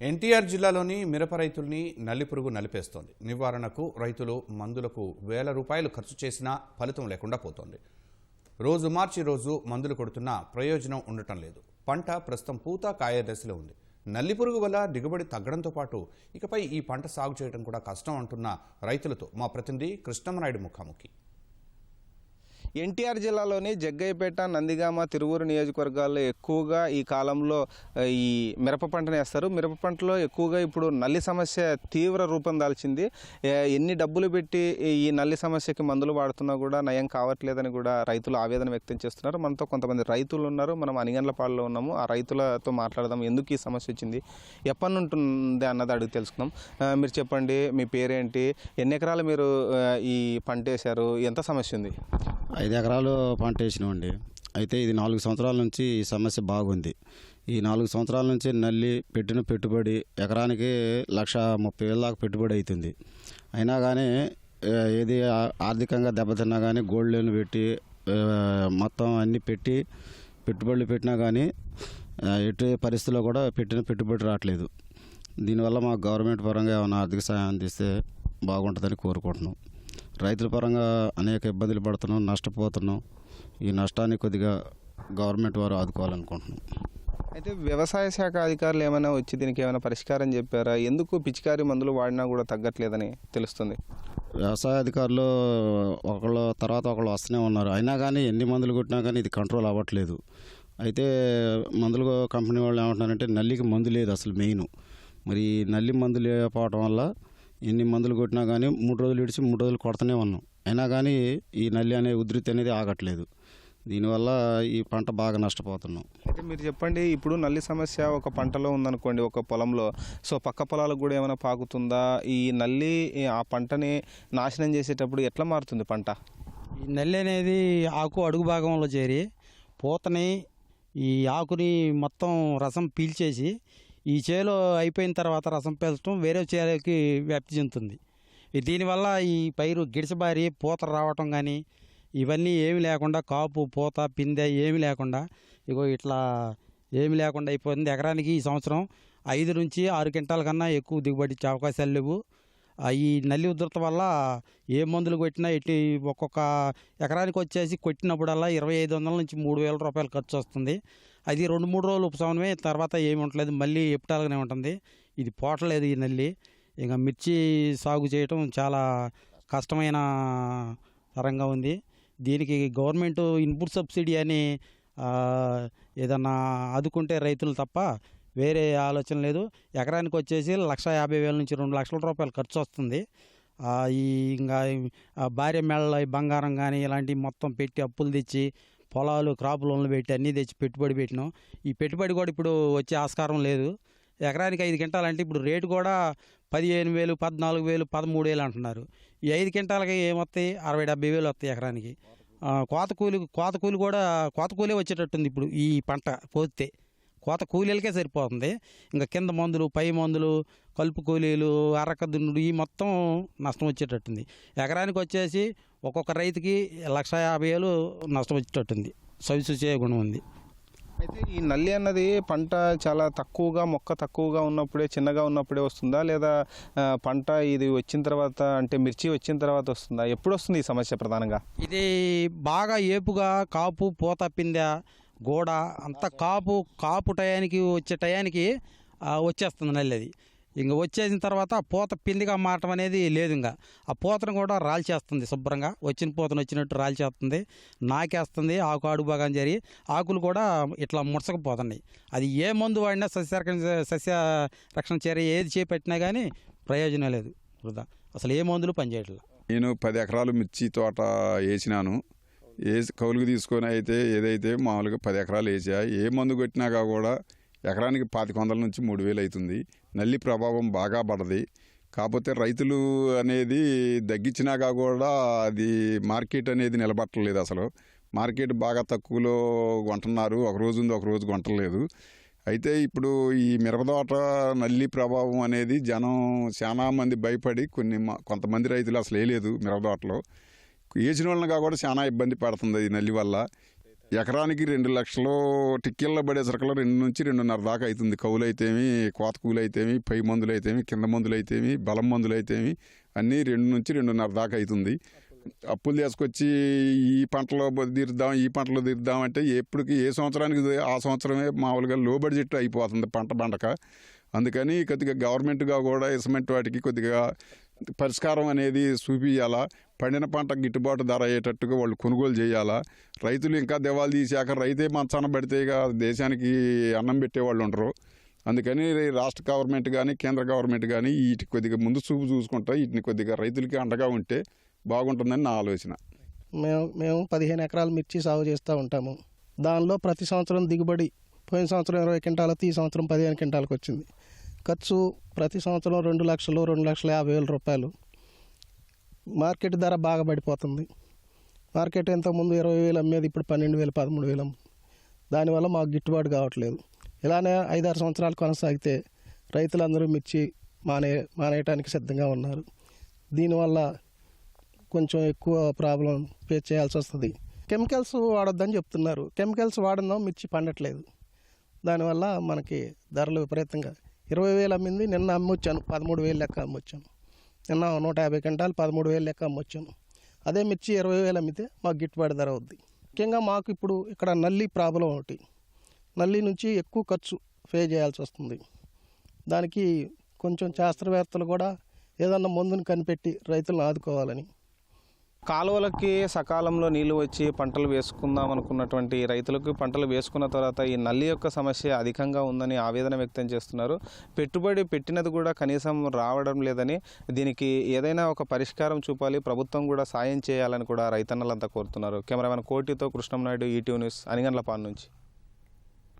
ఎన్టీఆర్ జిల్లాలోని మిరప రైతుల్ని నల్లిపురుగు నలిపేస్తోంది. నివారణకు రైతులు మందులకు వేల రూపాయలు ఖర్చు చేసినా ఫలితం లేకుండా పోతోంది. రోజు మార్చి రోజు మందులు కొడుతున్నా ప్రయోజనం ఉండటం లేదు. పంట ప్రస్తుతం పూత కాయ దశలో ఉంది. నల్లిపురుగు వల్ల దిగుబడి తగ్గడంతో పాటు ఇకపై ఈ పంట సాగు చేయడం కూడా కష్టం అంటున్న రైతులతో మా ప్రతినిధి కృష్ణమనాయుడు ముఖాముఖి. ఎన్టీఆర్ జిల్లాలోని జగ్గయ్యపేట నందిగామ తిరువూరు నియోజకవర్గాల్లో ఎక్కువగా ఈ కాలంలో ఈ మిరప పంటను వేస్తారు. మిరప పంటలో ఎక్కువగా ఇప్పుడు నల్లి సమస్య తీవ్ర రూపం దాల్చింది. ఎన్ని డబ్బులు పెట్టి ఈ నల్లి సమస్యకి మందులు వాడుతున్నా కూడా నయం కావట్లేదని కూడా రైతులు ఆవేదన వ్యక్తం చేస్తున్నారు. మనతో కొంతమంది రైతులు ఉన్నారు. మనం అనిగండ్లపాడులో ఉన్నాము. ఆ రైతులతో మాట్లాడదాం. ఎందుకు ఈ సమస్య వచ్చింది? ఎప్పటి నుండి అన్నది అడిగి తెలుసుకుందాం. మీరు చెప్పండి. మీ పేరేంటి? ఎన్ని ఎకరాలు మీరు ఈ పంట వేశారు? ఎంత సమస్య ఉంది? ఐదు ఎకరాలు పంట వేసినామండి. అయితే ఇది నాలుగు సంవత్సరాల నుంచి ఈ సమస్య బాగుంది. ఈ నాలుగు సంవత్సరాల నుంచి నల్లి పెట్టిన పెట్టుబడి ఎకరానికి లక్ష ముప్పై వేల దాకా పెట్టుబడి అవుతుంది అయినా కానీ ఏది ఆర్థికంగా దెబ్బతిన్నా కానీ గోల్డ్ లోన్ పెట్టి మొత్తం అన్నీ పెట్టి పెట్టుబడులు పెట్టినా కానీ ఎటు పరిస్థితుల్లో కూడా పెట్టిన పెట్టుబడి రావట్లేదు. దీనివల్ల మా గవర్నమెంట్ పరంగా ఏమైనా ఆర్థిక సహాయం అందిస్తే బాగుంటుందని కోరుకుంటున్నాం. రైతుల పరంగా అనేక ఇబ్బందులు పడుతున్నాం నష్టపోతున్నాం. ఈ నష్టాన్ని కొద్దిగా గవర్నమెంట్ వారు ఆదుకోవాలనుకుంటున్నాం. అయితే వ్యవసాయ శాఖ అధికారులు ఏమైనా వచ్చి దీనికి ఏమైనా పరిష్కారం చెప్పారా? ఎందుకు పిచికారి మందులు వాడినా కూడా తగ్గట్లేదని తెలుస్తుంది. వ్యవసాయ అధికారులు ఒకళ్ళు తర్వాత ఒకళ్ళు వస్తూనే ఉన్నారు. అయినా కానీ ఎన్ని మందులు కొట్టినా కానీ ఇది కంట్రోల్ అవ్వట్లేదు. అయితే మందులు కంపెనీ వాళ్ళు ఏమంటున్నారంటే నల్లికి మందు లేదు అసలు మెయిన్. మరి నల్లి మందు లేకపోవడం వల్ల ఎన్ని మందులు కొట్టినా కానీ మూడు రోజులు ఇడిచి మూడు రోజులు కొడుతూనే ఉన్నాం. అయినా కానీ ఈ నల్లి అనే ఉధృతి అనేది ఆగట్లేదు. దీనివల్ల ఈ పంట బాగా నష్టపోతున్నాం. అయితే మీరు చెప్పండి ఇప్పుడు నల్లి సమస్య ఒక పంటలో ఉందనుకోండి ఒక పొలంలో. సో పక్క పొలాలకు కూడా ఏమైనా పాకుతుందా? ఈ నల్లి ఆ పంటని నాశనం చేసేటప్పుడు ఎట్లా మారుతుంది పంట? ఈ నల్లి అనేది ఆకు అడుగు భాగంలో చేరి పూతని ఈ ఆకుని మొత్తం రసం పీల్చేసి ఈ చేలో అయిపోయిన తర్వాత రసం పీల్చడం వేరే చేలోకి వ్యాప్తి చెందుతుంది. దీనివల్ల ఈ పైరు గిడిసబారి పూత రావటం కానీ ఇవన్నీ ఏమి లేకుండా కాపు పూత పిందె ఏమి లేకుండా ఇగో ఇట్లా ఏమి లేకుండా అయిపోయింది. ఎకరానికి ఈ సంవత్సరం ఐదు నుంచి ఆరు క్వింటాల కన్నా ఎక్కువ దిగుబడి ఇచ్చే అవకాశాలు లేవు. ఈ నల్లి ఉధృత వల్ల ఏ మందులు కొట్టినా ఎట్టి ఒక్కొక్క ఎకరానికి వచ్చేసి కొట్టినప్పుడల్లా ఇరవై ఐదు వందల నుంచి మూడు వేల రూపాయలు ఖర్చు వస్తుంది. అది రెండు మూడు రోజులు ఉపశమనమే తర్వాత ఏమి ఉండలేదు మళ్ళీ ఎప్పటాలుగానే ఉంటుంది. ఇది పోటలేదు ఈ నల్లి. ఇంకా మిర్చి సాగు చేయటం చాలా కష్టమైన తరంగా ఉంది. దీనికి గవర్నమెంట్ ఇన్పుట్ సబ్సిడీ అని ఏదన్నా ఆదుకుంటే రైతులు తప్ప వేరే ఆలోచన లేదు. ఎకరానికి వచ్చేసి లక్ష యాభై వేల నుంచి రెండు లక్షల రూపాయలు ఖర్చు వస్తుంది. ఈ ఇంకా భార్య మెళ్ళ బంగారం కానీ ఇలాంటివి మొత్తం పెట్టి అప్పులు తెచ్చి పొలాలు క్రాప్ లోన్లు పెట్టి అన్నీ తెచ్చి పెట్టుబడి పెట్టినాం. ఈ పెట్టుబడి కూడా ఇప్పుడు వచ్చే ఆస్కారం లేదు. ఎకరానికి ఐదు క్వింటాలంటే ఇప్పుడు రేటు కూడా పదిహేను వేలు పద్నాలుగు వేలు పదమూడు వేలు అంటున్నారు. ఈ ఐదు క్వింటాలకి ఏమొస్తాయి? అరవై డెబ్బై వేలు వస్తాయి ఎకరానికి. కోత కూలి కోత కూలి కూడా కోత కూలే వచ్చేటట్టుంది ఇప్పుడు ఈ పంట పోతే. కోత కూలీలకే సరిపోతుంది. ఇంకా కింద మందులు పై మందులు కలుపు కూలీలు అరక దున్నుడు ఈ మొత్తం నష్టం వచ్చేటట్టుంది. ఎకరానికి వచ్చేసి ఒక్కొక్క రైతుకి లక్ష యాభై వేలు నష్టం వచ్చేటట్టుంది. సవిసూచే గుణం ఉంది. అయితే ఈ నల్లి అన్నది పంట చాలా తక్కువగా మొక్క తక్కువగా ఉన్నప్పుడే చిన్నగా ఉన్నప్పుడే వస్తుందా? లేదా పంట ఇది వచ్చిన తర్వాత అంటే మిర్చి వచ్చిన తర్వాత వస్తుందా? ఎప్పుడు వస్తుంది ఈ సమస్య ప్రధానంగా? ఇది బాగా ఏపుగా కాపు పూత పిందె గోడ అంత కాపు కాపు టయానికి వచ్చే టయానికి వచ్చేస్తుంది నల్లి అది. ఇంక వచ్చేసిన తర్వాత పూత పిందిగా మారటం అనేది లేదు ఇంకా ఆ పూతను కూడా రాల్చేస్తుంది శుభ్రంగా. వచ్చిన పూతను వచ్చినట్టు రాల్చేస్తుంది. నాకేస్తుంది ఆకు అడుగు భాగం జరిగి ఆకులు కూడా ఇట్లా ముడసకపోతున్నాయి. అది ఏ మందు వాడినా సస్యరక్షణ సస్య రక్షణ చర్య ఏది చేపట్టినా కానీ ప్రయోజనం లేదు వృధా. అసలు ఏ మందులు పనిచేయట్లేదు నేను పది ఎకరాలు మిర్చి తోట వేసినాను ఏ కౌలుకు తీసుకొని అయితే ఏదైతే మామూలుగా పది ఎకరాలు వేసా ఏ మందు కొట్టినాక కూడా ఎకరానికి పాతిక వందల నుంచి మూడు వేలు అవుతుంది. నల్లి ప్రభావం బాగా పడది. కాకపోతే రైతులు అనేది తగ్గించినాక కూడా అది మార్కెట్ అనేది నిలబట్టలేదు అసలు. మార్కెట్ బాగా తక్కువలో కొంటున్నారు. ఒక రోజు ఉంది ఒక రోజు కొంటలేదు. అయితే ఇప్పుడు ఈ మిరపదోట నల్లి ప్రభావం అనేది జనం చాలా మంది భయపడి కొన్ని కొంతమంది రైతులు అసలు వేయలేదు మిరపదోటలో. వేసిన వాళ్ళగా కూడా చాలా ఇబ్బంది పడుతుంది ఈ నల్లి వల్ల. ఎకరానికి రెండు లక్షలు టిక్కెళ్ళ పడేసరికల్లా రెండు నుంచి రెండున్నర దాకా అవుతుంది. కౌలు అయితేమి కోత కూలు అయితేమి పై మందులు అయితేమి కింద మందులు అయితేమి బలం మందులు అయితేమి అన్నీ రెండు నుంచి రెండున్నర దాకా అవుతుంది. అప్పులు తీసుకొచ్చి ఈ పంటలో తీరుద్దాం ఈ పంటలో తీరుద్దాం అంటే ఎప్పటికి ఏ సంవత్సరానికి ఆ సంవత్సరమే మామూలుగా లో బడ్జెట్ అయిపోతుంది పంట పండక. అందుకని కొద్దిగా గవర్నమెంట్గా కూడా ఇసమెంట్ వాటికి కొద్దిగా పరిష్కారం అనేది చూపించాలా పండిన పంట గిట్టుబాటు ధర అయ్యేటట్టుగా వాళ్ళు కొనుగోలు చేయాలా? రైతులు ఇంకా దివాలు తీసాక రైతే మంచాన పడితే ఇక దేశానికి అన్నం పెట్టేవాళ్ళు ఉండరు. అందుకని రాష్ట్ర గవర్నమెంట్ కానీ కేంద్ర గవర్నమెంట్ కానీ వీటికి కొద్దిగా ముందు చూపు చూసుకుంటా వీటిని కొద్దిగా రైతులకి అండగా ఉంటే బాగుంటుందని నా ఆలోచన. మేము మేము పదిహేను ఎకరాలు మిర్చి సాగు చేస్తూ ఉంటాము. దానిలో ప్రతి సంవత్సరం దిగుబడి పోయిన సంవత్సరం ఇరవై క్వింటాలకు ఈ సంవత్సరం పదిహేను క్వింటాలకు వచ్చింది ఖర్చు ప్రతి సంవత్సరం రెండు లక్షలు రెండు లక్షల యాభై వేల రూపాయలు. మార్కెట్ ధర బాగా పడిపోతుంది. మార్కెట్ ఇంతకుముందు ఇరవై వేలు అమ్మేది ఇప్పుడు పన్నెండు వేలు పదమూడు వేలు అమ్ము- దానివల్ల మాకు గిట్టుబాటు కావట్లేదు. ఇలానే ఐదారు సంవత్సరాలు కొనసాగితే రైతులందరూ మిర్చి మానే మానేయటానికి సిద్ధంగా ఉన్నారు. దీనివల్ల కొంచెం ఎక్కువ ప్రాబ్లం ఫేస్ చేయాల్సి వస్తుంది. కెమికల్స్ వాడొద్దని చెప్తున్నారు. కెమికల్స్ వాడడం మిర్చి పండట్లేదు. దానివల్ల మనకి ధరలు విపరీతంగా. ఇరవై వేలు అమ్మింది నిన్న అమ్మొచ్చాను పదమూడు వేలు లెక్క అమ్మొచ్చాను. నిన్న నూట యాభై క్వింటాలు పదమూడు వేలు లెక్క అమ్మొచ్చాను అదే మిర్చి ఇరవై వేలు అమ్మితే మాకు గిట్టుబాటు ధర అవుద్ది. ముఖ్యంగా మాకు ఇప్పుడు ఇక్కడ నల్లి ప్రాబ్లం ఒకటి. నల్లి నుంచి ఎక్కువ ఖర్చు పే చేయాల్సి వస్తుంది. దానికి కొంచెం శాస్త్రవేత్తలు కూడా ఏదన్నా మందుని కనిపెట్టి రైతులను ఆదుకోవాలని కాలువలకి సకాలంలో నీళ్ళు వచ్చి పంటలు వేసుకుందాం అనుకున్నటువంటి రైతులకు పంటలు వేసుకున్న తర్వాత ఈ నల్లి యొక్క సమస్య అధికంగా ఉందని ఆవేదన వ్యక్తం చేస్తున్నారు. పెట్టుబడి పెట్టినది కూడా కనీసం రావడం లేదని దీనికి ఏదైనా ఒక పరిష్కారం చూపాలి ప్రభుత్వం కూడా సాయం చేయాలని కూడా రైతన్నలంతా కోరుతున్నారు. కెమెరామెన్ కోటితో కృష్ణంనాయుడు ఈటీవీ న్యూస్ అనిగండ్లపాన్ నుంచి.